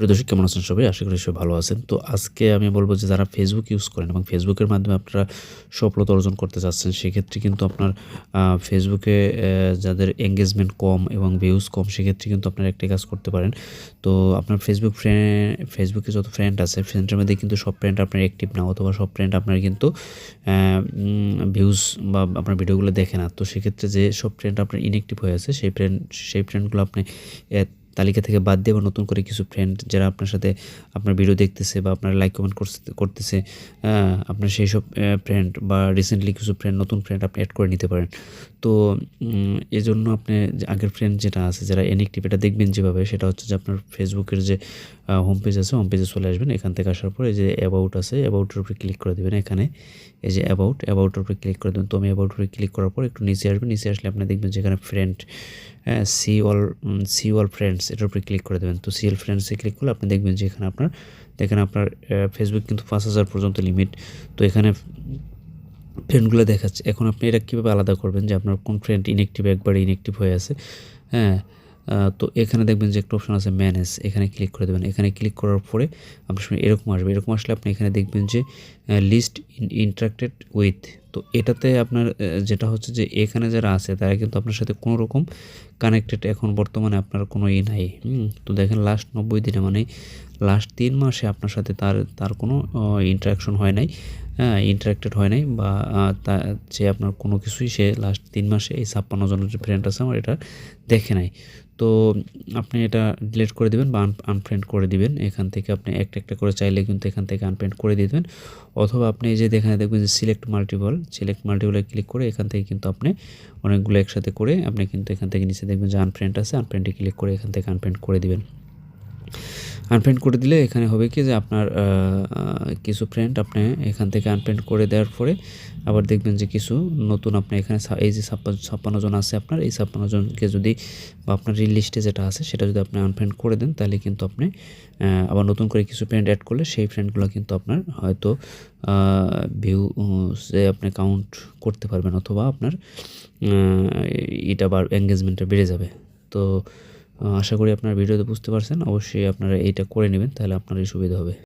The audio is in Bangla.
প্রিয় দর্শক, কেমন আছেন সবাই? আশা করি সবাই ভালো আছেন। তো আজকে আমি বলব যে যারা ফেসবুক ইউজ করেন এবং ফেসবুকের মাধ্যমে আপনারা সফলতা অর্জন করতে চাচ্ছেন, সেক্ষেত্রে কিন্তু আপনার ফেসবুকে যাদের এঙ্গেজমেন্ট কম এবং ভিউজ কম, সেক্ষেত্রে কিন্তু আপনারা একটি কাজ করতে পারেন। তো আপনার ফেসবুক ফ্রেন্ড ফেসবুকে যত ফ্রেন্ড আছে ফ্রেন্ডের মধ্যে কিন্তু সব ফ্রেন্ড আপনার অ্যাক্টিভ না, অথবা সব ফ্রেন্ড আপনার কিন্তু ভিউজ বা আপনার ভিডিওগুলো দেখে না। তো সেক্ষেত্রে যে সব ফ্রেন্ড আপনার ইনঅ্যাক্টিভ হয়ে আছে, সেই ফ্রেন্ড সেই ফ্রেন্ডগুলো আপনি তালিকা থেকে বাদ দিয়ে বা নতুন করে কিছু ফ্রেন্ড যারা আপনার সাথে আপনার ভিডিও দেখতেছে বা আপনার লাইক কমেন্ট করতেছে আপনার সেই সব ফ্রেন্ড বা রিসেন্টলি কিছু ফ্রেন্ড নতুন ফ্রেন্ড আপনি অ্যাড করে নিতে পারেন। তো এজন্য আপনি আগের ফ্রেন্ড যেটা আছে, যারা এনএক্টিভ এটা দেখবেন যেভাবে, সেটা হচ্ছে যে আপনার ফেসবুকের যে হোম পেজ আছে হোম পেজে চলে আসবেন, এখান থেকে আসার পরে যে অ্যাবাউট আছে অ্যাবাউটের উপরে ক্লিক করে দেবেন এখানে। এই যে অ্যাবাউট অ্যাবাউটের উপরে ক্লিক করে দেবেন। তো আমি অ্যাবাউটের উপরে ক্লিক করার পর একটু নিচে আসবেন, নিচে আসলে আপনি দেখবেন যেখানে ফ্রেন্ড হ্যাঁ see all see all friends এটার উপরে ক্লিক করে দেবেন। তো সি অল ফ্রেন্ডসে ক্লিক করলে আপনি দেখবেন যে এখানে আপনার এখানে আপনার ফেসবুক কিন্তু পাঁচ হাজার পর্যন্ত লিমিট তো এখানে ফ্রেন্ডগুলো দেখাচ্ছে। এখন আপনি এটা কীভাবে আলাদা করবেন যে আপনার কোন ফ্রেন্ড ইনএক্টিভ একবার ইনএক্টিভ হয়ে আছে? হ্যাঁ তো এখানে দেখবেন যে একটা অপশন আছে ম্যানেজ এখানে ক্লিক করে দেবেন। এখানে ক্লিক করার পরে আপনার সামনে এরকম আসবে। এরকম আসলে আপনি এখানে দেখবেন যে লিস্ট ইন্টারাক্টেড উইথ তো এটাতে আপনার যেটা হচ্ছে যে এখানে যারা আছে তারা কিন্তু আপনার সাথে কোনো রকম কানেক্টেড এখন বর্তমানে আপনার কোনো ই নাই। তো দেখেন লাস্ট নব্বই দিনে মানে লাস্ট তিন মাসে আপনার সাথে তার তার কোনো ইন্টারাকশন হয় নাই হ্যাঁ ইন্টারাক্টেড হয় নাই বা যে আপনার কোনো কিছুই সে লাস্ট তিন মাসে এই ছাপ্পান্ন জনের যে ফ্রেন্ড আছে আমার এটা দেখে নাই। তো আপনি এটা ডিলিট করে দিবেন বা আনফ্রেন্ড করে দিবেন। এখান থেকে আপনি একটা একটা করে চাইলে কিন্তু এখান থেকে আনফ্রেন্ড করে দিবেন। অথবা আপনি এই যে এখানে দেখবেন যে সিলেক্ট মাল্টিপল সিলেক্ট মাল্টিপলে ক্লিক করে এখান থেকে কিন্তু আপনি অনেকগুলো একসাথে করে আপনি কিন্তু এখান থেকে নিচে দেখবেন যে আনফ্রেন্ড আছে আনফ্রেন্ডে ক্লিক করে এখান থেকে আনফ্রেন্ড করে দিবেন। আনফ্রেন্ড করে দিলে এখানে হবে কি যে আপনার কিছু ফ্রেন্ড আপনি এখান থেকে আনফ্রেন্ড করে দেওয়ার পরে আবার দেখবেন যে কিছু নতুন আপনি এখানে এই যে ছাপ্পান্ন জন আছে আপনার, এই ছাপ্পান্ন জনকে যদি বা আপনার লিস্টে যেটা আছে সেটা যদি আপনি আনফ্রেন্ড করে দেন তাহলে কিন্তু আপনি আবার নতুন করে কিছু ফ্রেন্ড অ্যাড করলে সেই ফ্রেন্ডগুলো কিন্তু আপনার হয়তো ভিউ সে আপনি কাউন্ট করতে পারবেন অথবা আপনার এটা আবার এঙ্গেজমেন্টটা বেড়ে যাবে। তো আশা করি আপনারা ভিডিওতে বুঝতে পারছেন। অবশ্যই আপনারা এইটা করে নেবেন, তাহলে আপনারই সুবিধা হবে।